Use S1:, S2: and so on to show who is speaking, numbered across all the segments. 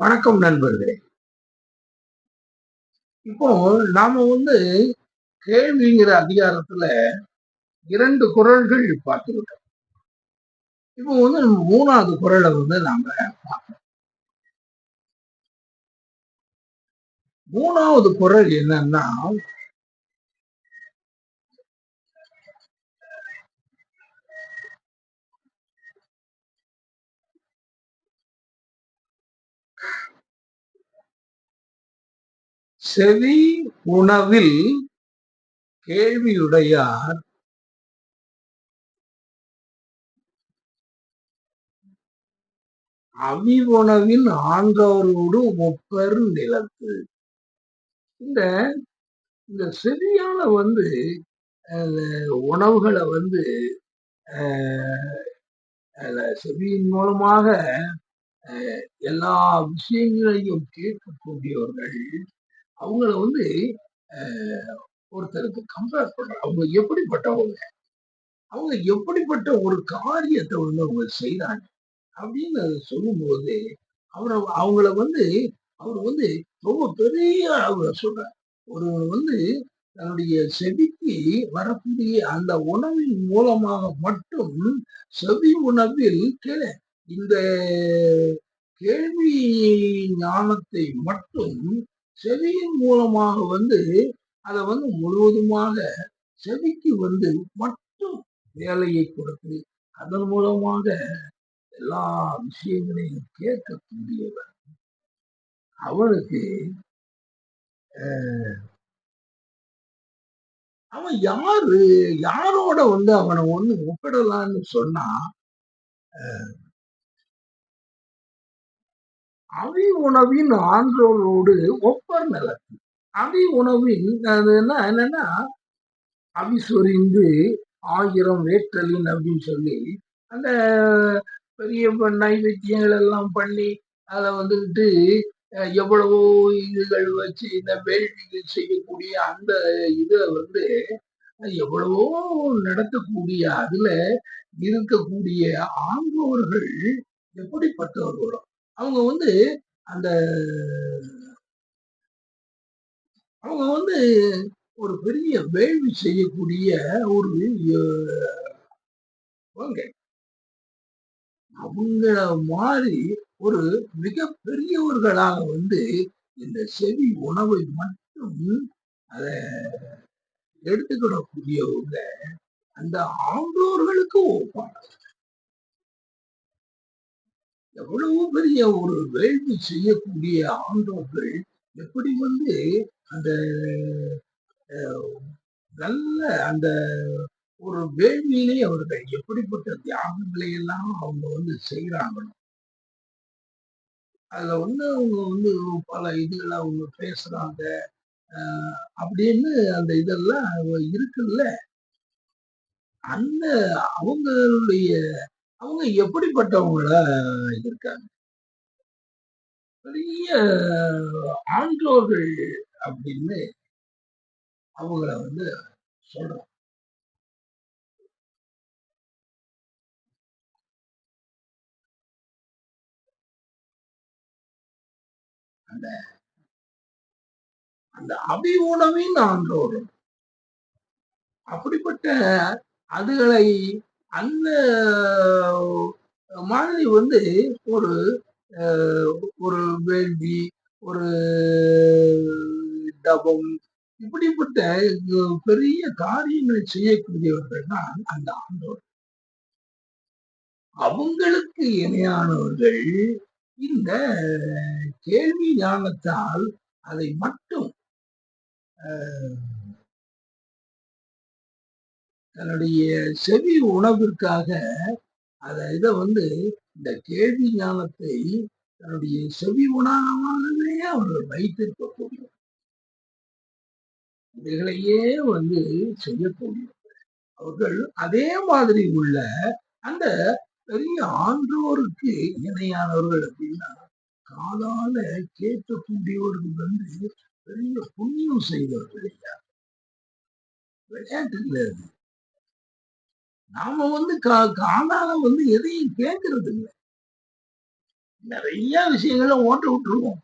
S1: வணக்கம் நண்பர்களே. இப்போ நாம வந்து கேள்விங்கிற அதிகாரத்துல இரண்டு குரல்கள் பார்த்துக்கிட்டோம். இப்போ வந்து மூணாவது குரலை வந்து நாம பார்க்கணும் மூணாவது குரல் என்னன்னா செவி உணவில் கேள்வியுடையார். அவிவுணவின் ஆண்டவரோடு ஒப்பர் நிலத்து. இந்த இந்த செவியால வந்து உணவுகளை வந்து செவியின் மூலமாக எல்லா விஷயங்களையும் கேட்கக்கூடியவர்கள் அவங்கள வந்து ஒருத்தருக்கு கம்பேர் பண்ற அவங்க எப்படிப்பட்டவங்க? அவங்க எப்படிப்பட்ட ஒரு காரியத்தை வந்து அவங்க செய்யறாங்க அப்படின்னு சொல்லும்போது அவரை அவங்கள வந்து அவர் வந்து ரொம்ப பெரிய அளவுல சொல்ற ஒருவர் வந்து தன்னுடைய செவிக்கு வரக்கூடிய அந்த உணவின் மூலமாக மட்டும் செவி உணவில் இந்த கேள்வி ஞானத்தை மட்டும் செவியின் மூலமாக வந்து அதை வந்து முழுவதுமாக செவிக்கு வந்து மட்டும் வேலையை கொடுத்து அதன் மூலமாக எல்லா விஷயங்களையும் கேட்கக்கூடியவர். அவனுக்கு அவன் யாரு? யாரோட வந்து அவனை வந்து ஒப்பிடலான்னு சொன்னா அவி உணவின் ஆன்றோரோடு ஒப்பர் நிலத்து அவி உணவின் அது என்ன என்னன்னா அவி சொரிந்து ஆயிரம் வேற்றலின் அப்படின்னு சொல்லி அந்த பெரிய நைவேத்தியங்கள் எல்லாம் பண்ணி அதை வந்துக்கிட்டு எவ்வளவோ இதுகள் வச்சு இந்த வேள்விகள் செய்யக்கூடிய அந்த இதை வந்து எவ்வளவோ நடத்தக்கூடிய அதுல இருக்கக்கூடிய ஆண்டோர்கள் எப்படிப்பட்டவர்களோ அவங்க வந்து அந்த அவங்க வந்து ஒரு பெரிய வேள்வி செய்யக்கூடிய ஒரு அவங்கள மாதிரி ஒரு மிக பெரியவர்களாக வந்து இந்த செவி உணவை மட்டும் அதை எடுத்துக்கிடக்கூடியவங்க அந்த ஆண்டோர்களுக்கு ஒப்பானது எவ்வளவு பெரிய ஒரு வேள்வி செய்யக்கூடிய ஆண்டோர்கள் எப்படி வந்து அந்த நல்ல அந்த ஒரு வேள்வியிலே அவர்கள் எப்படிப்பட்ட தியாகங்களை எல்லாம் அவங்க வந்து செய்கிறாங்களோ அதுல வந்து அவங்க வந்து பல இதுகளை அவங்க பேசுறாங்க. அப்படின்னு அந்த இதெல்லாம் இருக்குல்ல. அந்த அவங்களுடைய அவங்க எப்படிப்பட்டவங்களா இருக்காங்க பெரிய ஆன்றோர்கள் அப்படின்னு அவங்கள வந்து சொல்றோம். அந்த அந்த அபி உணவின் ஆன்றோரும் அப்படிப்பட்ட அதுகளை அந்த மாதிரி வந்து ஒரு ஒரு வேள்வி ஒரு தபம் இப்படிப்பட்ட பெரிய காரியங்களை செய்யக்கூடியவர்கள் தான் அந்த ஆண்டோர் அவங்களுக்கு இணையானவர்கள் இந்த கேள்வி ஞானத்தால் அதை மட்டும் தன்னுடைய செவி உணவிற்காக அத இதை வந்து இந்த கேள்வி ஞானத்தை தன்னுடைய செவி உணவாகவே அவர்கள் வைத்திருக்கக்கூடிய இவைகளையே வந்து செய்யக்கூடிய அவர்கள் அதே மாதிரி உள்ள அந்த பெரிய ஆன்றோருக்கு இணையானவர்கள் அப்படின்னா காலால கேட்கக்கூடியவர்கள் வந்து பெரிய புண்ணியம் செய்தவர்கள் இல்லையா விளையாட்டு இல்லை நாம வந்து காதால வந்து எதையும் கேட்கறது இல்லை நிறைய விஷயங்கள ஓட்ட விட்டுருவோம்.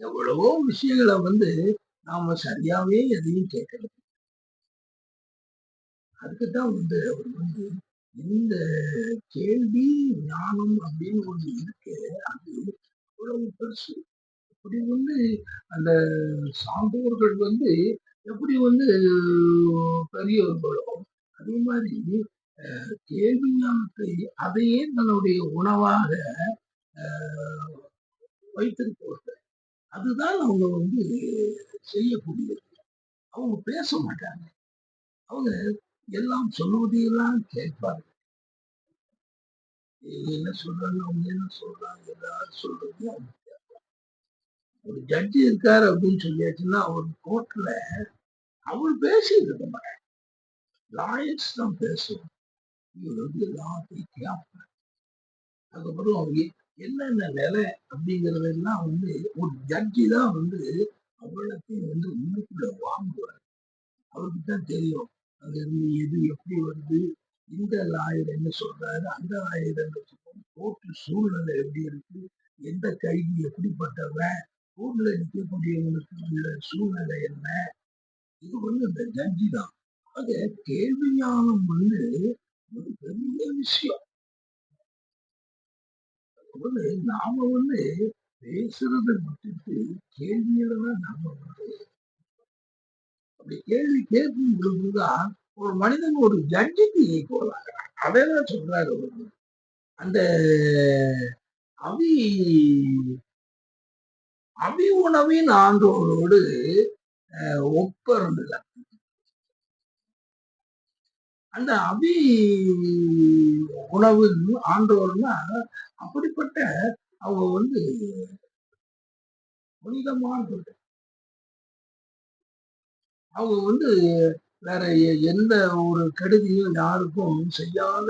S1: எவ்வளவோ விஷயங்கள வந்து நாம சரியாவே எதையும் கேட்கறது அதுக்குதான் வந்து அவர் வந்து இந்த கேள்வி ஞானம் அப்படின்னு ஒண்ணு இருக்கு. அது அவ்வளவு பெருசு. அப்படி வந்து அந்த சான்றோர்கள் வந்து எப்படி வந்து பெரியவர்களோ, மாதிரி கேள்வி ஞானத்தை அதையே தன்னுடைய உணவாக வைத்திருப்பவர்கள். அதுதான் அவங்க வந்து செய்யக்கூடியது. அவங்க பேச மாட்டாங்க. அவங்க எல்லாம் சொல்வதையெல்லாம் கேட்பார்கள். என்ன சொல்றாங்க, அவங்க என்ன சொல்றாங்க, எல்லாரும் சொல்றதையும் அவங்க கேட்பாங்க. ஒரு ஜட்ஜி இருக்காரு அப்படின்னு சொல்லியாச்சுன்னா, அவர் கோர்ட்ல அவர் பேசிட்டு இருக்க மாட்டாங்க. லாயர்ஸ் தான் பேசுவோம் இவர் வந்து எல்லாத்தையும் கேட்பார். அதுக்கப்புறம் அவங்க என்னென்ன நிலை அப்படிங்கிறதெல்லாம் வந்து ஒரு ஜட்ஜி தான் வந்து அவ்வளோத்தையும் வந்து உள்ளுக்குள்ள வாங்குவார். அவருக்கு தான் தெரியும். அங்க இருந்து எது எப்படி வருது, இந்த லாயர் என்ன சொல்றாரு, அந்த லாயர் என்ன சொல்றோம் கோர்ட்டு சூழ்நிலை எப்படி இருக்கு, எந்த கைதி எப்படிப்பட்டவன், கோர்ட்ல நிற்கக்கூடியவங்களுக்கு உள்ள சூழ்நிலை என்ன, இது வந்து இந்த ஜட்ஜி தான். ஆக கேள்வி ஞானம் வந்து ஒரு பெரிய விஷயம். வந்து நாம வந்து பேசுறத விட்டுட்டு கேள்வியில தான் நாம வந்து அப்படி கேள்வி கேட்கும் பொழுதுதான் ஒரு மனிதன் ஒரு ஜட்ஜுக்கு ஈக்குவல் ஆகிறான். அதைதான் சொல்றாரு அவரு. அந்த அவி அவி உணவின் ஆண்டோரோடு அஹ், ஒப்பருந்துல அந்த அபி உணவு ஆண்டவர்னா அப்படிப்பட்ட அவங்க வந்து புனிதமான அவங்க வந்து வேற எந்த ஒரு கெடுதியும் யாருக்கும் செய்யாத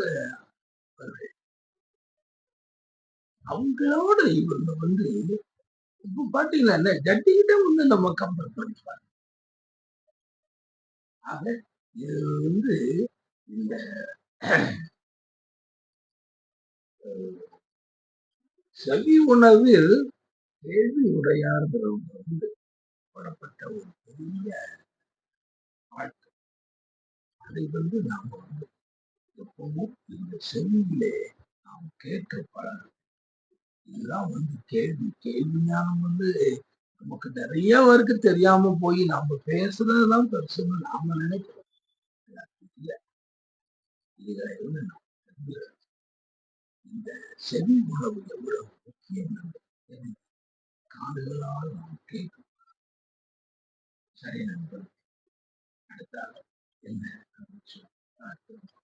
S1: அவங்களோட இவங்க வந்து இப்ப பாத்தீங்கன்னா ஜட்டிகிட்ட வந்து நம்ம கம்பேர் பண்ணிப்பாங்க. ஆக இது வந்து இந்த செவி உணவில் கேள்வி உடையார்கிறவங்க வந்து படப்பட்ட ஒரு பெரிய பாட்டு. அதை வந்து நாம வந்து எப்பவும் இந்த செவியிலே நாம் கேட்க பழகணும். இதெல்லாம் வந்து கேள்வி. கேள்வி ஞானம் வந்து நமக்கு நிறைய வருக்கு தெரியாம போய் நாம பேசுறதுதான் பெருசுன்னு நாம நினைக்கிறோம். இதுல இருந்து இந்த செவி உணவு எவ்வளவு முக்கியம் என்பதை காதுகளால் நாம் கேட்கும் சரி நண்பர் அடுத்தால் என்ன? அப்படின்னு சொல்லி